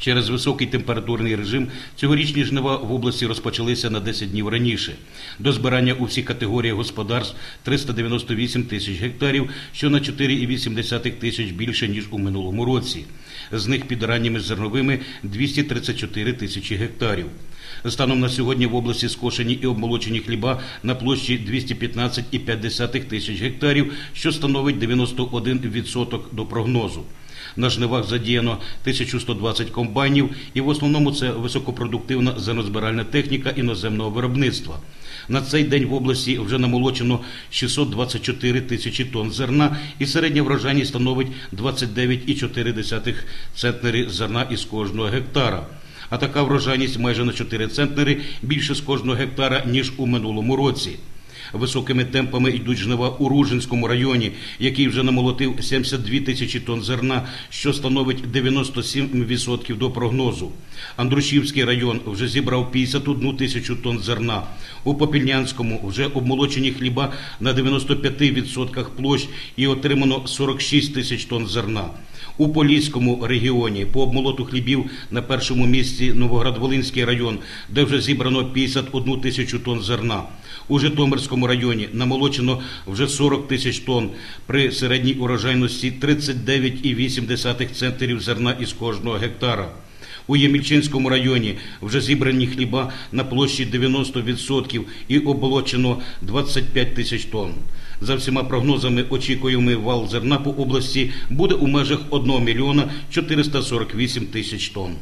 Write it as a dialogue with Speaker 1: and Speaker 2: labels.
Speaker 1: Через високий температурний режим цьогорічні жнива в області розпочалися на 10 днів раніше. До збирання у всіх категоріях господарств 398 тисяч гектарів, що на 4,8 тисяч більше, ніж у минулому році. З них під ранніми зерновими 234 тисячі гектарів. Станом на сьогодні в області скошені і обмолочені хліба на площі 215,5 тисяч гектарів, що становить 91% до прогнозу. На жнивах задіяно 1120 комбайнів, і в основному це високопродуктивна зернозбиральна техніка іноземного виробництва. На цей день в області вже намолочено 624 тисячі тонн зерна, і середня врожайність становить 29,4 центнери зерна із кожного гектара. А така врожайність майже на 4 центнери більше з кожного гектара, ніж у минулому році. Високими темпами йдуть жнива у Ружинському районі, який вже намолотив 72 тисячі тонн зерна, що становить 97% до прогнозу. Андрушівський район вже зібрав 51 тисячу тонн зерна. У Попільнянському вже обмолочені хліба на 95% площ і отримано 46 тисяч тонн зерна. У Поліському регіоні по обмолоту хлібів на першому місці Новоград-Волинський район, де вже зібрано 51 тисячу тонн зерна. У Житомирському районі намолочено вже 40 тисяч тонн при середній урожайності 39,8 центрів зерна із кожного гектара. У Ємільчинському районі вже зібрані хліба на площі 90% і оболочено 25 тисяч тонн. За всіма прогнозами очікуємий вал зерна по області буде у межах 1 мільйона 448 тисяч тонн.